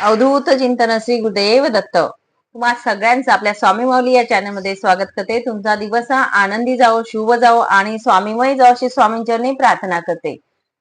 अवधूत चिंतन श्री गुरुदेव दत्त. तुम्हा सगळ्यांचं आपल्या स्वामी माऊली या चॅनलमध्ये स्वागत करते. तुमचा दिवस हा आनंदी जावो शुभ जाओ आणि स्वामीमय जाओ अशी स्वामींचरणी प्रार्थना करते.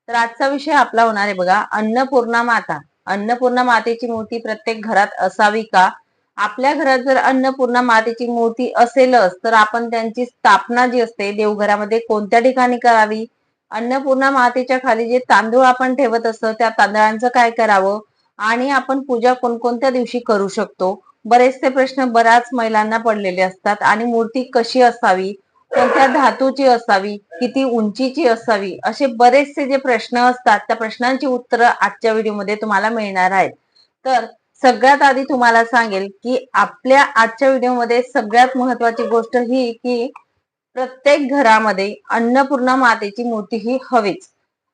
तर आजचा विषय आपला होणार आहे बघा अन्नपूर्णा माता. अन्नपूर्णा मातेची मूर्ती प्रत्येक घरात असावी का? आपल्या घरात जर अन्नपूर्णा मातेची मूर्ती असेलच तर आपण त्यांची स्थापना जी असते देवघरामध्ये कोणत्या ठिकाणी करावी? अन्नपूर्णा मातेच्या खाली जे तांदूळ आपण ठेवत असतो त्या तांदळांचं काय करावं? आणि आपण पूजा कोणकोणत्या दिवशी करू शकतो? बरेचसे प्रश्न बऱ्याच महिलांना पडलेले असतात. आणि मूर्ती कशी असावी? कोणत्या धातूची असावी? किती उंचीची असावी? असे बरेचसे जे प्रश्न असतात त्या प्रश्नांची उत्तरं आजच्या व्हिडिओमध्ये तुम्हाला मिळणार आहेत. तर सगळ्यात आधी तुम्हाला सांगेल की आपल्या आजच्या व्हिडिओमध्ये सगळ्यात महत्वाची गोष्ट ही की प्रत्येक घरामध्ये अन्नपूर्णा मातेची मूर्ती ही हवीच.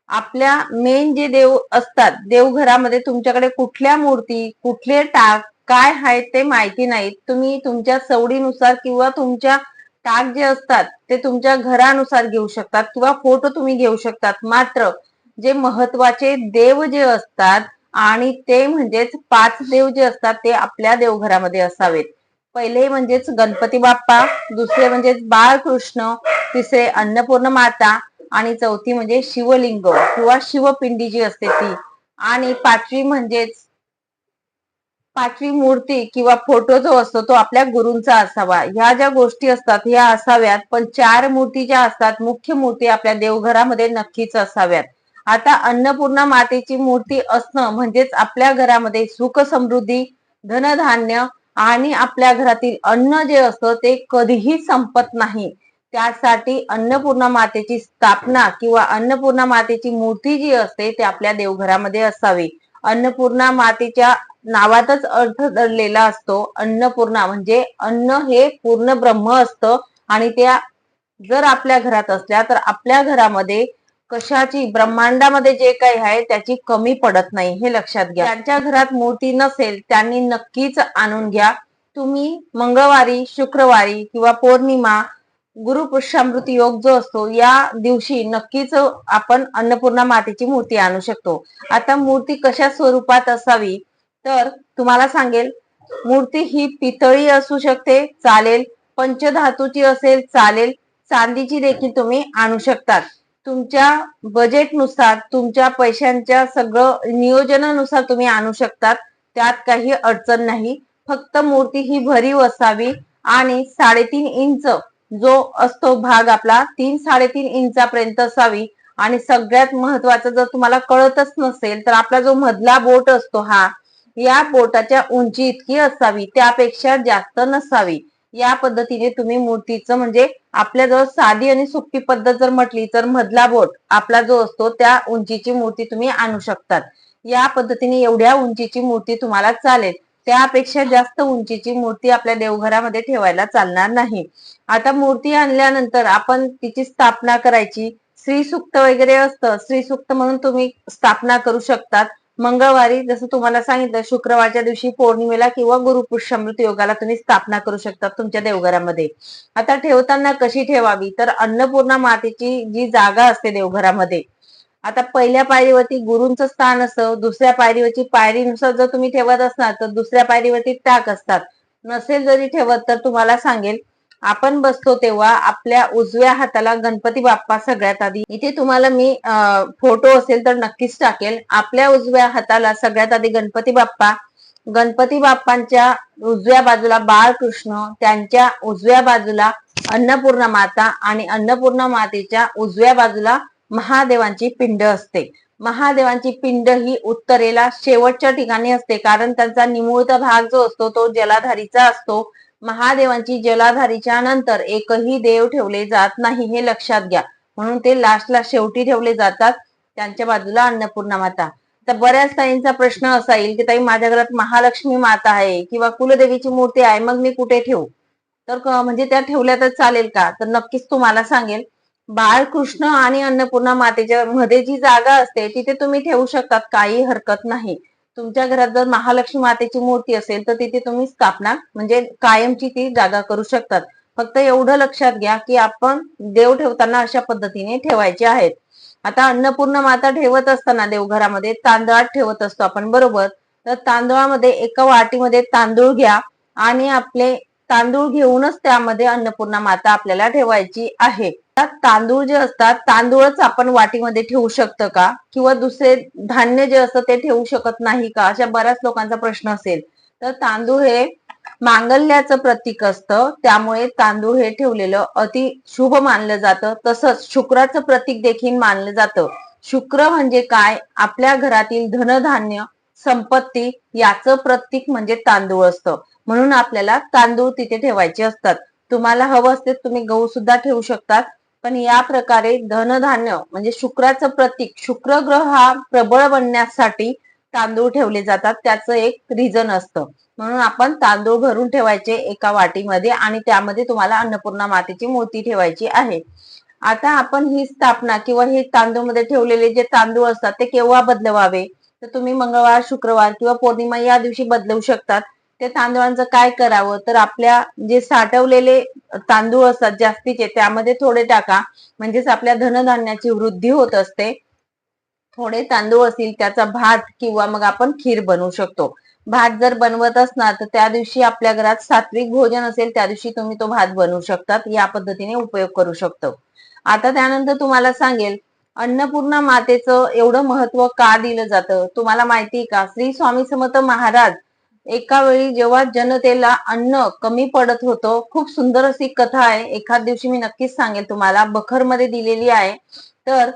आपल्या मेन जे देव असतात देवघरामध्ये तुमच्याकडे कुठल्या मूर्ती कुठले टाक काय आहेत ते माहिती नाहीत. तुम्ही तुमच्या सवडीनुसार किंवा तुमच्या टाक जे असतात ते तुमच्या घरानुसार घेऊ शकतात किंवा फोटो तुम्ही घेऊ शकतात. मात्र जे महत्त्वाचे देव जे असतात आणि ते म्हणजेच पाच देव जे असतात ते आपल्या देवघरामध्ये असावेत. पहिले म्हणजेच गणपती बाप्पा दुसरे म्हणजेच बाळकृष्ण तिसरे अन्नपूर्ण माता आणि चौथी म्हणजे शिवलिंग किंवा शिवपिंडी जी असते ती. आणि पाचवी म्हणजेच पाचवी मूर्ती किंवा फोटो जो असतो तो आपल्या गुरूंचा असावा. ह्या ज्या गोष्टी असतात ह्या असाव्यात. पण चार मूर्ती ज्या असतात मुख्य मूर्ती आपल्या देवघरामध्ये नक्कीच असाव्यात. आता अन्नपूर्णा मातेची मूर्ती असणं म्हणजेच आपल्या घरामध्ये सुख समृद्धी धनधान्य आणि आपल्या घरातील अन्न जे असतं ते कधीही संपत नाही. त्यासाठी अन्नपूर्णा मातेची स्थापना किंवा अन्नपूर्णा मातेची मूर्ती जी असते ते आपल्या देवघरामध्ये असावी. अन्नपूर्णा मातेच्या नावातच अर्थ दडलेला असतो अन्नपूर्णा. म्हणजे अन्न हे पूर्ण ब्रह्म असतं आणि त्या जर आपल्या घरात असल्या तर आपल्या घरामध्ये कशाची ब्रह्मांडामध्ये जे काही आहे त्याची कमी पडत नाही हे लक्षात घ्या. ज्यांच्या घरात मूर्ती नसेल त्यांनी नक्कीच आणून घ्या. तुम्ही मंगळवारी शुक्रवारी किंवा पौर्णिमा गुरुपुष्यामृती योग जो असतो या दिवशी नक्कीच आपण अन्नपूर्णा मातेची मूर्ती आणू शकतो. आता मूर्ती कशा स्वरूपात असावी? तर तुम्हाला सांगेल मूर्ती ही पितळी असू शकते चालेल. पंचधातूची असेल चालेल. चांदीची देखील तुम्ही आणू शकतात. तुमच्या बजेटनुसार तुमच्या पैशांच्या सगळं नियोजनानुसार तुम्ही आणू शकतात. त्यात काही अडचण नाही. फक्त मूर्ती ही भरीव असावी आणि साडेतीन इंच जो असतो भाग आपला तीन साडेतीन इंचापर्यंत असावी. आणि सगळ्यात महत्वाचं जर तुम्हाला कळतच नसेल तर आपला जो मधला बोट असतो हा या बोटाच्या उंची इतकी असावी त्यापेक्षा जास्त नसावी. या पद्धतीने तुम्ही मूर्तीचं म्हणजे आपल्याजवळ साधी आणि सोपी पद्धत जर म्हटली तर मधला बोट आपला जो असतो त्या उंचीची मूर्ती तुम्ही आणू शकतात. या पद्धतीने एवढ्या उंचीची मूर्ती तुम्हाला चालेल. त्यापेक्षा जास्त उंचीची मूर्ती आपल्या देवघरामध्ये ठेवायला चालणार नाही. आता मूर्ती आणल्यानंतर आपण तिची स्थापना करायची. श्री सुक्त वगैरे असतं. श्री सुक्त म्हणून तुम्ही स्थापना करू शकतात. मंगळवारी जसं तुम्हाला सांगितलं शुक्रवारच्या दिवशी पौर्णिमेला किंवा गुरुपुष्यमृत योगाला तुम्ही स्थापना करू शकता तुमच्या देवघरामध्ये. आता ठेवताना कशी ठेवावी? तर अन्नपूर्णा मातेची जी जागा असते देवघरामध्ये आता पहिल्या पायरीवरती गुरुंचं स्थान असतं दुसऱ्या पायरीवरची पायरीनुसार जर तुम्ही ठेवत असणार तर दुसऱ्या पायरीवरती टाक असतात. नसेल जरी ठेवत तर तुम्हाला सांगेल आपण बसतो तेव्हा आपल्या उजव्या हाताला गणपती बाप्पा सगळ्यात आधी. इथे तुम्हाला मी फोटो असेल तर नक्कीच टाकेल. आपल्या उजव्या हाताला सगळ्यात आधी गणपती बाप्पा गणपती बाप्पांच्या उजव्या बाजूला बाळकृष्ण त्यांच्या उजव्या बाजूला अन्नपूर्णा माता आणि अन्नपूर्णा मातेच्या उजव्या बाजूला महादेवांची पिंड असते. महादेवांची पिंड ही उत्तरेला शेवटच्या ठिकाणी असते. कारण त्यांचा निमुळता भाग जो असतो तो जलाधारीचा असतो. महादेवांची जलाधारीच्या नंतर एकही देव ठेवले जात नाही हे लक्षात घ्या. म्हणून ते लास्टला शेवटी ठेवले जातात त्यांच्या बाजूला अन्नपूर्णा माता. तर बऱ्याच ताईंचा प्रश्न असा येईल की ताई माझ्या घरात महालक्ष्मी माता आहे किंवा कुलदेवीची मूर्ती आहे मग मी कुठे ठेवू? तर म्हणजे त्या ठेवल्या तर चालेल का? तर नक्कीच तुम्हाला सांगेल. बाळकृष्ण आणि अन्नपूर्णा मातेच्या मध्ये जी जागा असते तिथे तुम्ही ठेवू शकतात काही हरकत नाही. तुमच्या घरात जर महालक्ष्मी मातेची मूर्ती असेल तर तिथे तुम्ही स्थापना म्हणजे कायमची ती जागा करू शकतात. फक्त एवढं लक्षात घ्या की आपण देव ठेवताना अशा पद्धतीने ठेवायचे आहेत. आता अन्नपूर्ण माता ठेवत असताना देवघरामध्ये तांदळात ठेवत असतो आपण बरोबर? तर तांदळामध्ये एका वाटीमध्ये तांदूळ घ्या आणि आपले तांदूळ घेऊनच त्यामध्ये अन्नपूर्णा माता आपल्याला ठेवायची आहे. तांदूळ जे असतात तांदूळच आपण वाटीमध्ये ठेवू शकतं का? किंवा दुसरे धान्य जे असतं ते ठेवू शकत नाही का? अशा बऱ्याच लोकांचा प्रश्न असेल. तर तांदूळ हे मांगल्याचं प्रतीक असतं. त्यामुळे तांदूळ हे ठेवलेलं अति शुभ मानलं जातं. तसंच शुक्राचं प्रतीक देखील मानलं जातं. शुक्र म्हणजे काय? आपल्या घरातील धनधान्य संपत्ती याचं प्रतीक म्हणजे तांदूळ असतं. म्हणून आपल्याला तांदूळ तिथे ठेवायचे असतात. तुम्हाला हवं असते तुम्ही गहू सुद्धा ठेवू शकतात. पण या प्रकारे धनधान्य म्हणजे शुक्राचं प्रतीक शुक्र ग्रह हा प्रबळ बनण्यासाठी तांदूळ ठेवले जातात. त्याचं एक रिझन असतं. म्हणून आपण तांदूळ भरून ठेवायचे एका वाटीमध्ये आणि त्यामध्ये तुम्हाला अन्नपूर्णा मातेची मूर्ती ठेवायची आहे. आता आपण ही स्थापना किंवा हे तांदूळमध्ये ठेवलेले जे तांदूळ असतात ते केव्हा बदलवावे? तर तुम्ही मंगळवार शुक्रवार किंवा पौर्णिमा या दिवशी बदलवू शकतात. ते तांदळांचं काय करावं? तर आपल्या जे साठवलेले तांदूळ असतात जास्तीचे त्यामध्ये थोडे टाका. म्हणजेच आपल्या धनधान्याची वृद्धी होत असते. थोडे तांदूळ असतील त्याचा भात किंवा मग आपण खीर बनवू शकतो. भात जर बनवत असणार तर त्या दिवशी आपल्या घरात सात्विक भोजन असेल त्या दिवशी तुम्ही तो भात बनवू शकतात. या पद्धतीने उपयोग करू शकतो. आता त्यानंतर तुम्हाला सांगेल अन्नपूर्णा मातेचं एवढं महत्त्व का दिलं जातं? तुम्हाला माहिती का? श्री स्वामी समर्थ महाराज एका वेळी जेव्हा जनतेला अन्न कमी पडत होतं खूप सुंदर अशी कथा आहे. एखाद दिवशी मी नक्कीच सांगेल तुम्हाला. बखरमध्ये दिलेली आहे. तर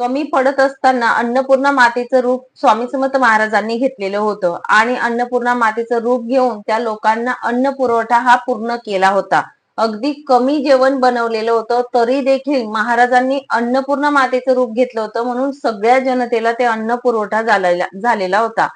कमी पडत असताना अन्नपूर्णा मातेचं रूप स्वामी समर्थ महाराजांनी घेतलेलं होतं. आणि अन्नपूर्णा मातेचं रूप घेऊन त्या लोकांना अन्न पुरवठा हा पूर्ण केला होता. अगदी कमी जेवण बनवलेलं होतं तरी देखील महाराजांनी अन्नपूर्णा मातेचं रूप घेतलं होतं म्हणून सगळ्या जनतेला ते अन्न पुरवठा झालेला होता.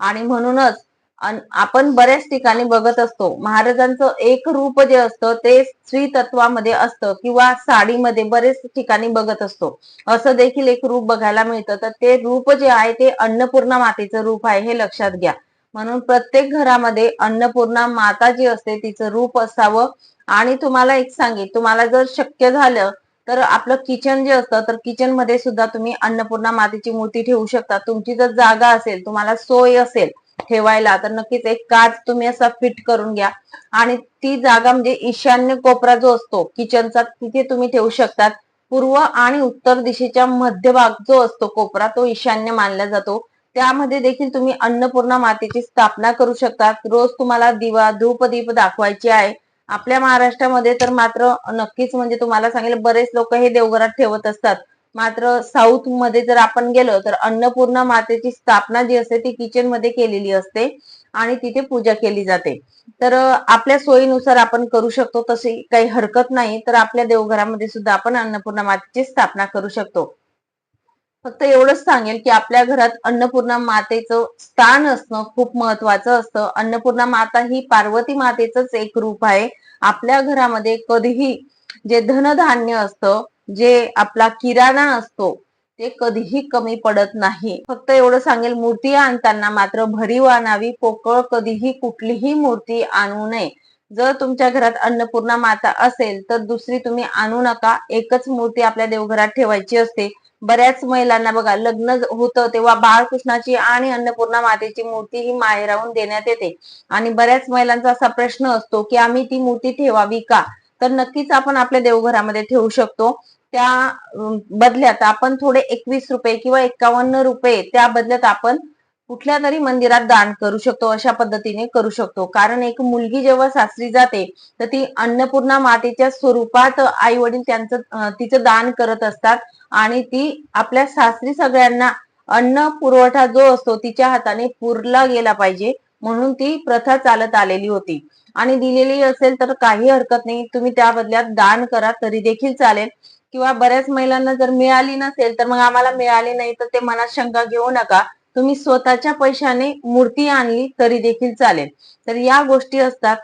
आणि म्हणूनच आपण बऱ्याच ठिकाणी बघत असतो. महाराजांचं एक रूप जे असतं ते स्त्री तत्वामध्ये असतं किंवा साडीमध्ये बरेच ठिकाणी बघत असतो. असं देखील एक रूप बघायला मिळतं. तर ते रूप जे आहे ते अन्नपूर्णा मातेचं रूप आहे हे लक्षात घ्या. म्हणून प्रत्येक घरामध्ये अन्नपूर्णा माता जी असते तिचं रूप असावं. आणि तुम्हाला एक सांगेल तुम्हाला जर शक्य झालं तर आपलं किचन जे असतं तर किचनमध्ये सुद्धा तुम्ही अन्नपूर्णा मातेची मूर्ती ठेवू शकता. तुमची जर जागा असेल तुम्हाला सोय असेल ठेवायला तर नक्कीच एक काच तुम्ही असा फिट करून घ्या. आणि ती जागा म्हणजे ईशान्य कोपरा जो असतो किचनचा तिथे तुम्ही ठेवू शकतात. पूर्व आणि उत्तर दिशेच्या मध्यभाग जो असतो कोपरा तो ईशान्य मानला जातो. त्यामध्ये देखील तुम्ही अन्नपूर्णा मातेची स्थापना करू शकतात. रोज तुम्हाला दिवा धूप दीप दाखवायची आहे. आपल्या महाराष्ट्रामध्ये तर मात्र नक्कीच म्हणजे तुम्हाला सांगेल बरेच लोक हे देवघरात ठेवत असतात. मात्र साऊथमध्ये जर आपण गेलो तर अन्नपूर्णा मातेची स्थापना जी असते ती किचनमध्ये केलेली असते आणि तिथे पूजा केली जाते. तर आपल्या सोयीनुसार आपण करू शकतो तशी काही हरकत नाही तर आपल्या देवघरामध्ये सुद्धा आपण अन्नपूर्णा मातेची स्थापना करू शकतो. फक्त एवढंच सांगेल की आपल्या घरात अन्नपूर्णा मातेचं स्थान असणं खूप महत्वाचं असतं. अन्नपूर्णा माता ही पार्वती मातेच एक रूप आहे. आपल्या घरामध्ये कधीही जे धनधान्य असतं जे आपला किराणा असतो ते कधीही कमी पडत नाही. फक्त एवढं सांगेल मूर्ती आणताना मात्र भरीव आणावी पोकळ कधीही कुठलीही मूर्ती आणू नये. जर तुमच्या घरात अन्नपूर्णा माता असेल तर दुसरी तुम्ही आणू नका. एकच मूर्ती आपल्या देवघरात ठेवायची असते. बऱ्याच महिलांना बघा लग्न होतं तेव्हा बाळकृष्णाची आणि अन्नपूर्णा मातेची मूर्ती ही माहेराहून देण्यात येते. आणि बऱ्याच महिलांचा असा प्रश्न असतो की आम्ही ती मूर्ती ठेवावी का? तर नक्कीच आपण आपल्या देवघरामध्ये ठेवू शकतो. त्या बदल्यात आपण थोडे एकवीस रुपये किंवा एकावन्न रुपये त्या बदल्यात आपण कुठल्या तरी मंदिरात दान करू शकतो अशा पद्धतीने करू शकतो. कारण एक मुलगी जेव्हा सासरी जाते तर ती अन्नपूर्णा मातेच्या स्वरूपात आई वडील त्यांचं तिचं दान करत असतात आणि ती आपल्या सासरी सगळ्यांना अन्न पुरवठा जो असतो तिच्या हाताने पुरला गेला पाहिजे म्हणून ती प्रथा चालत आलेली होती. आणि दिलेली असेल तर काही हरकत नाही तुम्ही त्या बदल्यात दान करा तरी देखील चालेल. किंवा बऱ्याच महिलांना जर मिळाली नसेल तर मग आम्हाला मिळाली नाही तर ते मनात शंका घेऊ नका. तुम्ही स्वतःच्या पैशाने मूर्ती आणली तरी देखील चालेल. तर या गोष्टी असतात.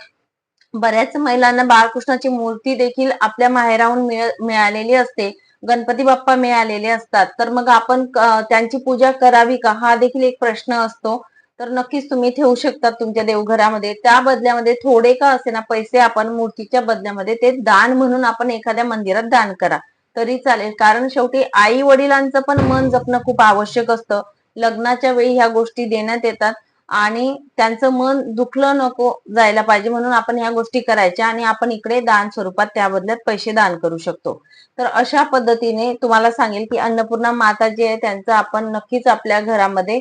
बऱ्याच महिलांना बाळकृष्णाची मूर्ती देखील आपल्या माहेराहून मिळालेली असते. गणपती बाप्पा मिळालेले असतात. तर मग आपण त्यांची पूजा करावी का? हा देखील एक प्रश्न असतो. तर नक्कीच तुम्ही ठेवू शकता तुमच्या देवघरामध्ये. त्या बदल्यामध्ये थोडे का असे ना पैसे आपण मूर्तीच्या बदल्यामध्ये ते दान म्हणून आपण एखाद्या मंदिरात दान करा. तरी चालेल. कारण शेवटी आई वडिलांचं पण मन जपणं खूप आवश्यक असतं. लग्नाच्या वेळी ह्या गोष्टी देण्यात येतात आणि त्यांचं मन दुखलं नको जायला पाहिजे म्हणून आपण ह्या गोष्टी करायच्या आणि आपण इकडे दान स्वरूपात त्या बदल्यात पैसे दान करू शकतो. तर अशा पद्धतीने तुम्हाला सांगेल की अन्नपूर्णा माता जी आहे त्यांचं आपण नक्कीच आपल्या घरामध्ये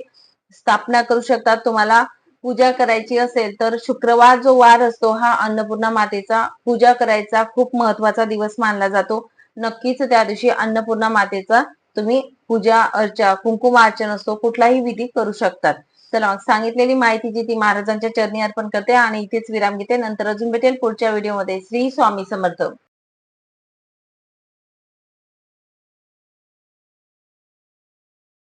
स्थापना करू शकतात. तुम्हाला पूजा करायची असेल तर शुक्रवार जो वार असतो हा अन्नपूर्णा मातेचा पूजा करायचा खूप महत्त्वाचा दिवस मानला जातो. नक्कीच त्या दिवशी अन्नपूर्णा मातेचा तुम्ही पूजा अर्चा कुंकुम अर्चन असतो कुठलाही विधी करू शकतात. चला मग सांगितलेली माहिती जी ती महाराजांच्या चरणी अर्पण करते आणि इथेच विराम घेते. नंतर अजून भेटेल पुढच्या व्हिडिओमध्ये. श्री स्वामी समर्थ.